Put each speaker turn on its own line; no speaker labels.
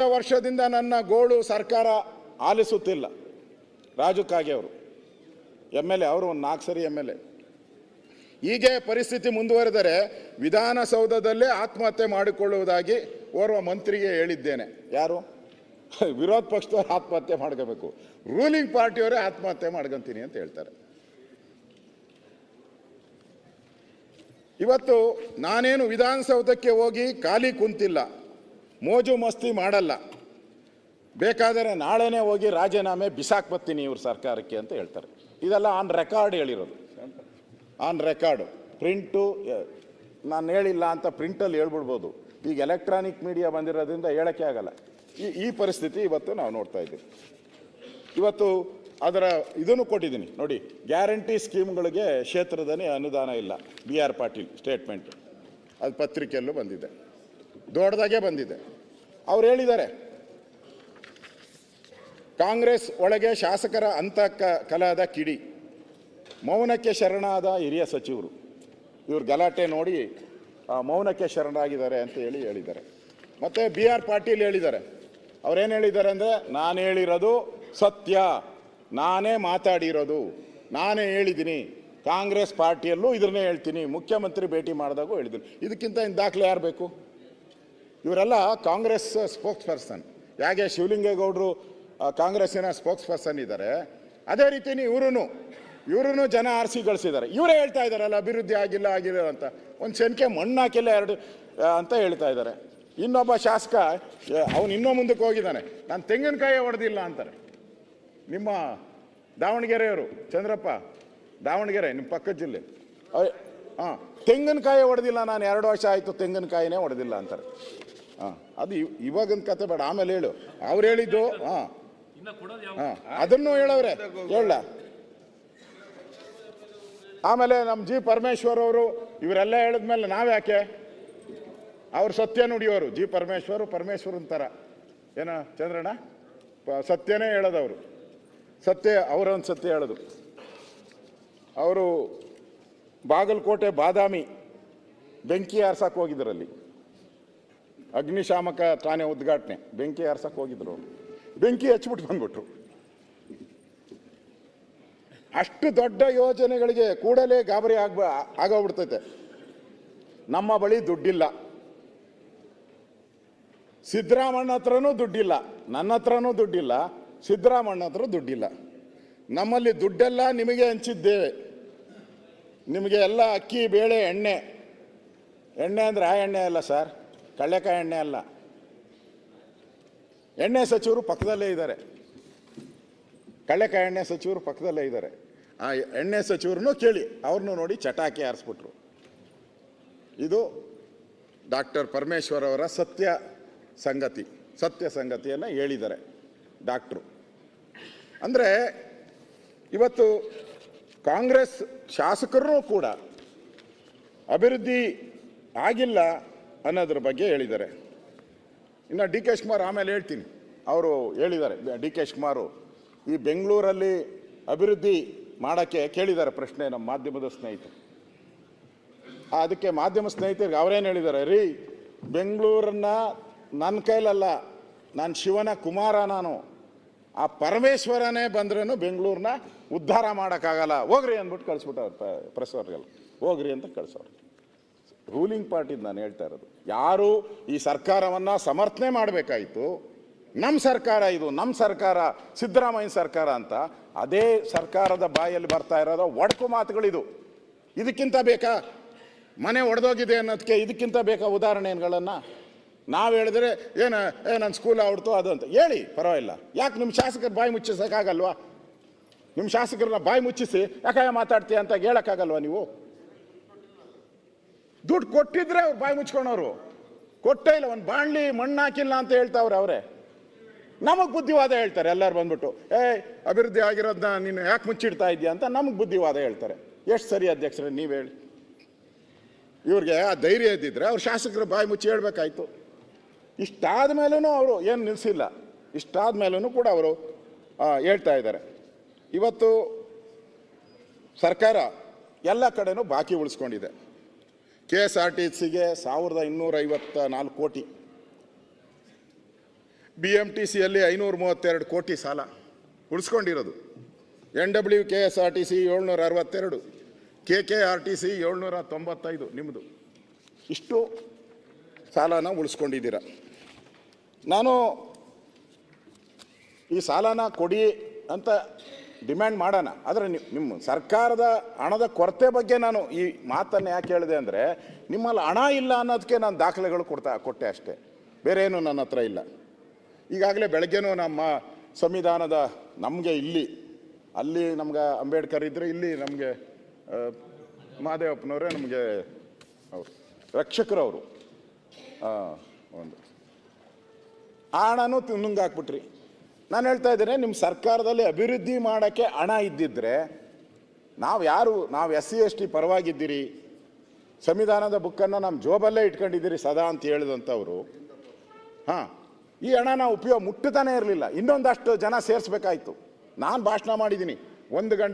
ವರ್ಷದಿಂದ ನನ್ನ ಗೋಳು ಸರ್ಕಾರ ಆಲಿಸುತ್ತಿಲ್ಲ. ರಾಜು ಕಾಗೆ ಅವರು, ಎಂ ಎಲ್ ಎ, ಅವರು ಒಂದು ನಾಲ್ಕು ಸರಿ ಎಂ ಎಲ್ ಎ. ಹೀಗೆ ಪರಿಸ್ಥಿತಿ ಮುಂದುವರೆದರೆ ವಿಧಾನಸೌಧದಲ್ಲೇ ಆತ್ಮಹತ್ಯೆ ಮಾಡಿಕೊಳ್ಳುವುದಾಗಿ ಓರ್ವ ಮಂತ್ರಿಗೆ ಹೇಳಿದ್ದೇನೆ. ಯಾರು? ವಿರೋಧ ಪಕ್ಷದವರು ಆತ್ಮಹತ್ಯೆ ಮಾಡ್ಕೋಬೇಕು. ರೂಲಿಂಗ್ ಪಾರ್ಟಿಯವರೇ ಆತ್ಮಹತ್ಯೆ ಮಾಡ್ಕೊತೀನಿ ಅಂತ ಹೇಳ್ತಾರೆ. ಇವತ್ತು ನಾನೇನು ವಿಧಾನಸೌಧಕ್ಕೆ ಹೋಗಿ ಖಾಲಿ ಕುಂತಿಲ್ಲ. ಮೋಜು ಮಸ್ತಿ ಮಾಡಲ್ಲ. ಬೇಕಾದರೆ ನಾಳೆನೇ ಹೋಗಿ ರಾಜೀನಾಮೆ ಬಿಸಾಕ್ ಬರ್ತೀನಿ ಇವ್ರ ಸರ್ಕಾರಕ್ಕೆ ಅಂತ ಹೇಳ್ತಾರೆ. ಇದೆಲ್ಲ ಆನ್ ರೆಕಾರ್ಡ್ ಹೇಳಿರೋದು. ಆನ್ ರೆಕಾರ್ಡು ಪ್ರಿಂಟು ನಾನು ಹೇಳಿಲ್ಲ ಅಂತ ಪ್ರಿಂಟಲ್ಲಿ ಹೇಳ್ಬಿಡ್ಬೋದು. ಈಗ ಎಲೆಕ್ಟ್ರಾನಿಕ್ ಮೀಡಿಯಾ ಬಂದಿರೋದ್ರಿಂದ ಹೇಳೋಕ್ಕೆ ಆಗಲ್ಲ. ಈ ಈ ಪರಿಸ್ಥಿತಿ ಇವತ್ತು ನಾವು ನೋಡ್ತಾ ಇದ್ದೀವಿ. ಇವತ್ತು ಅದರ ಇದನ್ನು ಕೊಟ್ಟಿದ್ದೀನಿ. ನೋಡಿ ಗ್ಯಾರಂಟಿ ಸ್ಕೀಮ್ಗಳಿಗೆ ಕ್ಷೇತ್ರದಲ್ಲಿ ಅನುದಾನ ಇಲ್ಲ. ಬಿ ಆರ್ ಪಾಟೀಲ್ ಸ್ಟೇಟ್ಮೆಂಟ್ ಅದು ಪತ್ರಿಕೆಯಲ್ಲೂ ಬಂದಿದೆ. ದೊಡ್ಡದಾಗೆ ಬಂದಿದೆ. ಅವ್ರು ಹೇಳಿದ್ದಾರೆ. ಕಾಂಗ್ರೆಸ್ ಒಳಗೆ ಶಾಸಕರ ಅಂತ ಕಲಾದ ಕಿಡಿ. ಮೌನಕ್ಕೆ ಶರಣಾದ ಹಿರಿಯ ಸಚಿವರು. ಇವರು ಗಲಾಟೆ ನೋಡಿ ಮೌನಕ್ಕೆ ಶರಣಾಗಿದ್ದಾರೆ ಅಂತ ಹೇಳಿ ಹೇಳಿದ್ದಾರೆ. ಮತ್ತು ಬಿ ಆರ್ ಪಾಟೀಲ್ ಹೇಳಿದ್ದಾರೆ. ಅವ್ರೇನು ಹೇಳಿದ್ದಾರೆ ಅಂದರೆ, ನಾನು ಹೇಳಿರೋದು ಸತ್ಯ. ನಾನೇ ಮಾತಾಡಿರೋದು. ನಾನೇ ಹೇಳಿದ್ದೀನಿ. ಕಾಂಗ್ರೆಸ್ ಪಾರ್ಟಿಯಲ್ಲೂ ಇದನ್ನೇ ಹೇಳ್ತೀನಿ. ಮುಖ್ಯಮಂತ್ರಿ ಭೇಟಿ ಮಾಡಿದಾಗೂ ಹೇಳಿದ್ದೀನಿ ಇದಕ್ಕಿಂತ ಇನ್ನು ದಾಖಲೆ ಯಾರು ಬೇಕು? ಇವರೆಲ್ಲ ಕಾಂಗ್ರೆಸ್ ಸ್ಪೋಕ್ಸ್ ಪರ್ಸನ್ ಹೇಗೆ ಶಿವಲಿಂಗೇಗೌಡರು ಕಾಂಗ್ರೆಸ್ಸಿನ ಸ್ಪೋಕ್ಸ್ ಪರ್ಸನ್ ಇದ್ದಾರೆ, ಅದೇ ರೀತಿನೇ ಇವರು ಇವರು ಜನ ಆರಿಸಿ ಗಳಿಸಿದ್ದಾರೆ. ಇವರೇ ಹೇಳ್ತಾ ಇದ್ದಾರಲ್ಲ, ಅಭಿವೃದ್ಧಿ ಆಗಿಲ್ಲ ಆಗಿಲ್ಲ ಅಂತ. ಒಂದು ಸಂಖ್ಯೆ ಮಣ್ಣು ಹಾಕಿಲ್ಲ ಎರಡು ಅಂತ ಹೇಳ್ತಾ ಇದ್ದಾರೆ. ಇನ್ನೊಬ್ಬ ಶಾಸಕ ಅವನು ಇನ್ನೂ ಮುಂದಕ್ಕೆ ಹೋಗಿದ್ದಾನೆ. ನಾನು ತೆಂಗಿನಕಾಯಿ ಹೊಡೆದಿಲ್ಲ ಅಂತಾರೆ. ನಿಮ್ಮ ದಾವಣಗೆರೆಯವರು, ಚಂದ್ರಪ್ಪ, ದಾವಣಗೆರೆ ನಿಮ್ಮ ಪಕ್ಕದ ಜಿಲ್ಲೆ. ಹಾಂ, ತೆಂಗಿನಕಾಯಿ ಹೊಡೆದಿಲ್ಲ ನಾನು ಎರಡು ವರ್ಷ ಆಯಿತು ತೆಂಗಿನಕಾಯಿನೇ ಹೊಡೆದಿಲ್ಲ ಅಂತಾರೆ. ಹಾಂ ಅದು ಇವ್- ಇವಾಗಿನ ಕತೆ ಬೇಡ ಆಮೇಲೆ ಹೇಳು. ಅವ್ರು ಹೇಳಿದ್ದು ಹಾಂ. ಹಾಂ ಅದನ್ನು ಹೇಳವ್ರೆ ಹೇಳ. ಆಮೇಲೆ ನಮ್ಮ ಜಿ ಪರಮೇಶ್ವರ್ ಅವರು ಇವರೆಲ್ಲ ಹೇಳಿದ್ಮೇಲೆ ನಾವ್ಯಾಕೆ? ಅವ್ರು ಸತ್ಯ ನುಡಿಯೋರು ಜಿ ಪರಮೇಶ್ವರು ಪರಮೇಶ್ವರ್ ಥರ ಏನ ಚಂದ್ರಣ್ಣ? ಸತ್ಯನೇ ಹೇಳೋದವರು. ಸತ್ಯ ಅವರೊಂದು ಸತ್ಯ ಹೇಳೋದು. ಅವರು ಬಾಗಲಕೋಟೆ ಬಾದಾಮಿ ಬೆಂಕಿ ಆರ್ಸಕ್ಕೆ ಹೋಗಿದ್ರಲ್ಲಿ. ಅಗ್ನಿಶಾಮಕ ಠಾಣೆ ಉದ್ಘಾಟನೆ. ಬೆಂಕಿ ಆರ್ಸಕ್ಕೆ ಹೋಗಿದ್ರು. ಬೆಂಕಿ ಹಚ್ಬಿಟ್ಟು ಬಂದ್ಬಿಟ್ರು. ಅಷ್ಟು ದೊಡ್ಡ ಯೋಜನೆಗಳಿಗೆ ಕೂಡಲೇ ಗಾಬರಿ ಆಗ್ಬ, ಆಗೋಗ್ಬಿಡ್ತೈತೆ. ನಮ್ಮ ಬಳಿ ದುಡ್ಡಿಲ್ಲ. ಸಿದ್ದರಾಮಣ್ಣ ಹತ್ರನೂ ದುಡ್ಡಿಲ್ಲ. ನನ್ನ ಹತ್ರನೂ ದುಡ್ಡಿಲ್ಲ. ಸಿದ್ದರಾಮಣ್ಣ ಹತ್ರ ದುಡ್ಡಿಲ್ಲ. ನಮ್ಮಲ್ಲಿ ದುಡ್ಡೆಲ್ಲ ನಿಮಗೆ ಹಂಚಿದ್ದೇವೆ. ನಿಮಗೆ ಎಲ್ಲ ಅಕ್ಕಿ, ಬೇಳೆ, ಎಣ್ಣೆ. ಎಣ್ಣೆ ಅಂದರೆ ಆ ಎಣ್ಣೆ ಅಲ್ಲ ಸರ್. ಕಳ್ಳೆಕಾಯಿ ಎಣ್ಣೆ ಅಲ್ಲ. ಎಣ್ಣೆ ಸಚಿವರು ಪಕ್ಕದಲ್ಲೇ ಇದ್ದಾರೆ. ಕಳ್ಳೆಕಾಯಿ ಎಣ್ಣೆ ಸಚಿವರು ಪಕ್ಕದಲ್ಲೇ ಇದ್ದಾರೆ. ಆ ಎಣ್ಣೆ ಸಚಿವರನ್ನು ಕೇಳಿ, ಅವ್ರನ್ನೂ ನೋಡಿ ಚಟಾಕಿ ಆರಿಸ್ಬಿಟ್ರು. ಇದು ಡಾಕ್ಟರ್ ಪರಮೇಶ್ವರ್ ಅವರ ಸತ್ಯ ಸಂಗತಿ, ಸತ್ಯ ಸಂಗತಿಯನ್ನು ಹೇಳಿದ್ದಾರೆ ಡಾಕ್ಟ್ರು. ಅಂದರೆ ಇವತ್ತು ಕಾಂಗ್ರೆಸ್ ಶಾಸಕರೂ ಕೂಡ ಅಭಿವೃದ್ಧಿ ಆಗಿಲ್ಲ ಅನ್ನೋದ್ರ ಬಗ್ಗೆ ಹೇಳಿದ್ದಾರೆ. ಇನ್ನು ಡಿ ಕೆ ಶಿವಕುಮಾರ್ ಆಮೇಲೆ ಹೇಳ್ತೀನಿ. ಅವರು ಹೇಳಿದ್ದಾರೆ. ಡಿ ಕೆ ಶಿವಕುಮಾರು ಈ ಬೆಂಗಳೂರಲ್ಲಿ ಅಭಿವೃದ್ಧಿ ಮಾಡೋಕ್ಕೆ ಕೇಳಿದ್ದಾರೆ ಪ್ರಶ್ನೆ ನಮ್ಮ ಮಾಧ್ಯಮದ ಸ್ನೇಹಿತರು. ಅದಕ್ಕೆ ಮಾಧ್ಯಮ ಸ್ನೇಹಿತರಿಗೆ ಅವರೇನು ಹೇಳಿದ್ದಾರೆ? ರೀ, ಬೆಂಗಳೂರನ್ನ ನನ್ನ ಕೈಲಲ್ಲ, ನಾನು ಶಿವನ ಕುಮಾರ ನಾನು. ಆ ಪರಮೇಶ್ವರನೇ ಬಂದ್ರೂ ಬೆಂಗಳೂರನ್ನ ಉದ್ಧಾರ ಮಾಡೋಕ್ಕಾಗಲ್ಲ. ಹೋಗ್ರಿ ಅಂದ್ಬಿಟ್ಟು ಕಳಿಸ್ಬಿಟ್ಟವ್ರು ಪ್ರೆಸ್ ಅವ್ರಿಗೆಲ್ಲ ಹೋಗ್ರಿ ಅಂತ ಕಳಿಸೋರು. ರೂಲಿಂಗ್ ಪಾರ್ಟಿದ್ ನಾನು ಹೇಳ್ತಾ ಇರೋದು. ಯಾರು ಈ ಸರ್ಕಾರವನ್ನು ಸಮರ್ಥನೆ ಮಾಡಬೇಕಾಯಿತು ನಮ್ಮ ಸರ್ಕಾರ ಇದು ನಮ್ಮ ಸರ್ಕಾರ, ಸಿದ್ದರಾಮಯ್ಯ ಸರ್ಕಾರ ಅಂತ, ಅದೇ ಸರ್ಕಾರದ ಬಾಯಲ್ಲಿ ಬರ್ತಾ ಇರೋದು ಒಡಕು ಮಾತುಗಳಿದು. ಇದಕ್ಕಿಂತ ಬೇಕಾ ಮನೆ ಒಡೆದೋಗಿದೆ ಅನ್ನೋದಕ್ಕೆ ಇದಕ್ಕಿಂತ ಬೇಕಾ ಉದಾಹರಣೆಗಳನ್ನು? ನಾವು ಹೇಳಿದ್ರೆ, ಏನು, ಏ ನನ್ನ ಸ್ಕೂಲ್ ಆಡ್ತು ಅದು ಅಂತ. ಹೇಳಿ, ಪರವಾಗಿಲ್ಲ. ಯಾಕೆ ನಿಮ್ಮ ಶಾಸಕರ ಬಾಯಿ ಮುಚ್ಚಿಸೋಕ್ಕಾಗಲ್ವಾ? ನಿಮ್ಮ ಶಾಸಕರನ್ನ ಬಾಯಿ ಮುಚ್ಚಿಸಿ ಯಾಕೆ ಮಾತಾಡ್ತೀಯ ಅಂತ ಹೇಳೋಕ್ಕಾಗಲ್ವಾ ನೀವು? ದುಡ್ಡು ಕೊಟ್ಟಿದ್ರೆ ಅವ್ರು ಬಾಯಿ ಮುಚ್ಕೊಂಡವ್ರು. ಕೊಟ್ಟೇ ಇಲ್ಲ, ಒಂದು ಬಾಣ್ಲಿ ಮಣ್ಣು ಹಾಕಿಲ್ಲ ಅಂತ ಹೇಳ್ತಾವ್ರೆ ಅವರೇ. ನಮಗೆ ಬುದ್ಧಿವಾದ ಹೇಳ್ತಾರೆ, ಎಲ್ಲರೂ ಬಂದ್ಬಿಟ್ಟು ಏ ಅಭಿವೃದ್ಧಿ ಆಗಿರೋದನ್ನ ನೀನು ಯಾಕೆ ಮುಚ್ಚಿಡ್ತಾ ಇದೆಯಾ ಅಂತ ನಮಗೆ ಬುದ್ಧಿವಾದ ಹೇಳ್ತಾರೆ. ಎಷ್ಟು ಸರಿ ಅಧ್ಯಕ್ಷರೇ, ನೀವು ಹೇಳಿ. ಇವ್ರಿಗೆ ಆ ಧೈರ್ಯ ಇದ್ದಿದ್ರೆ ಅವ್ರು ಶಾಸಕರು ಬಾಯಿ ಮುಚ್ಚಿ ಹೇಳ್ಬೇಕಾಯ್ತು. ಇಷ್ಟಾದ ಮೇಲೂ ಅವರು ಏನು ನಿಲ್ಲಿಸಿಲ್ಲ ಇಷ್ಟಾದ ಮೇಲೂ ಕೂಡ ಅವರು ಹೇಳ್ತಾ ಇದ್ದಾರೆ. ಇವತ್ತು ಸರ್ಕಾರ ಎಲ್ಲ ಕಡೆನೂ ಬಾಕಿ ಉಳಿಸ್ಕೊಂಡಿದೆ. ಕೆ ಎಸ್ ಆರ್ ಟಿ ಸಿಗೆ ಸಾವಿರದ ಇನ್ನೂರ ಐವತ್ತ ನಾಲ್ಕು ಕೋಟಿ. ಬಿ ಎಂ ಟಿ ಸಿಯಲ್ಲಿ ಐನೂರ ಮೂವತ್ತೆರಡು ಕೋಟಿ ಸಾಲ ಉಳಿಸ್ಕೊಂಡಿರೋದು. N W K S R T C ಏಳ್ನೂರ ಅರವತ್ತೆರಡು K K R T C ಏಳ್ನೂರ ತೊಂಬತ್ತೈದು ನಿಮ್ಮದು ಇಷ್ಟು ಸಾಲನ ಉಳಿಸ್ಕೊಂಡಿದ್ದೀರ. ನಾನು ಈ ಸಾಲನ ಕೊಡಿ ಅಂತ ಡಿಮ್ಯಾಂಡ್ ಮಾಡೋಣ. ಆದರೆ ನಿಮ್ಮ ಸರ್ಕಾರದ ಹಣದ ಕೊರತೆ ಬಗ್ಗೆ ನಾನು ಈ ಮಾತನ್ನು ಯಾಕೆ ಹೇಳಿದೆ ಅಂದರೆ, ನಿಮ್ಮಲ್ಲಿ ಹಣ ಇಲ್ಲ ಅನ್ನೋದಕ್ಕೆ ನಾನು ದಾಖಲೆಗಳು ಕೊಡ್ತಾ, ಕೊಟ್ಟೆ ಅಷ್ಟೇ. ಬೇರೆ ಏನು ನನ್ನ ಹತ್ರ ಇಲ್ಲ. ಈಗಾಗಲೇ ಬೆಳಗ್ಗೆನೂ ನಮ್ಮ ಸಂವಿಧಾನದ ನಮಗೆ ಇಲ್ಲಿ, ಅಲ್ಲಿ ನಮ್ಗೆ ಅಂಬೇಡ್ಕರ್ ಇದ್ದರೆ ಇಲ್ಲಿ ನಮಗೆ ಮಹಾದೇವಪ್ಪನವರೇ ನಮಗೆ ಅವರು ರಕ್ಷಕರು ಅವರು ಒಂದು. ಆ ಹಣನೂ ಹಾಕ್ಬಿಟ್ರಿ ನಾನು ಹೇಳ್ತಾ ಇದ್ದೇನೆ ನಿಮ್ಮ ಸರ್ಕಾರದಲ್ಲಿ ಅಭಿವೃದ್ಧಿ ಮಾಡೋಕ್ಕೆ ಹಣ ಇದ್ದಿದ್ರೆ ನಾವು ಯಾರು, ನಾವು ಎಸ್ ಸಿ ಎಸ್ ಟಿ ಪರವಾಗಿದ್ದೀರಿ, ಸಂವಿಧಾನದ ಬುಕ್ಕನ್ನು ನಮ್ಮ ಜೋಬಲ್ಲೇ ಇಟ್ಕೊಂಡಿದ್ದೀರಿ ಸದಾ ಅಂತ ಹೇಳಿದಂಥವ್ರು, ಹಾಂ, ಈ ಹಣ ನಾವು ಉಪಯೋಗ ಮುಟ್ಟತಾನೆ ಇರಲಿಲ್ಲ. ಇನ್ನೊಂದಷ್ಟು ಜನ ಸೇರಿಸ್ಬೇಕಾಯ್ತು. ನಾನು ಭಾಷಣ ಮಾಡಿದ್ದೀನಿ. ಒಂದು ಗಂಟೆ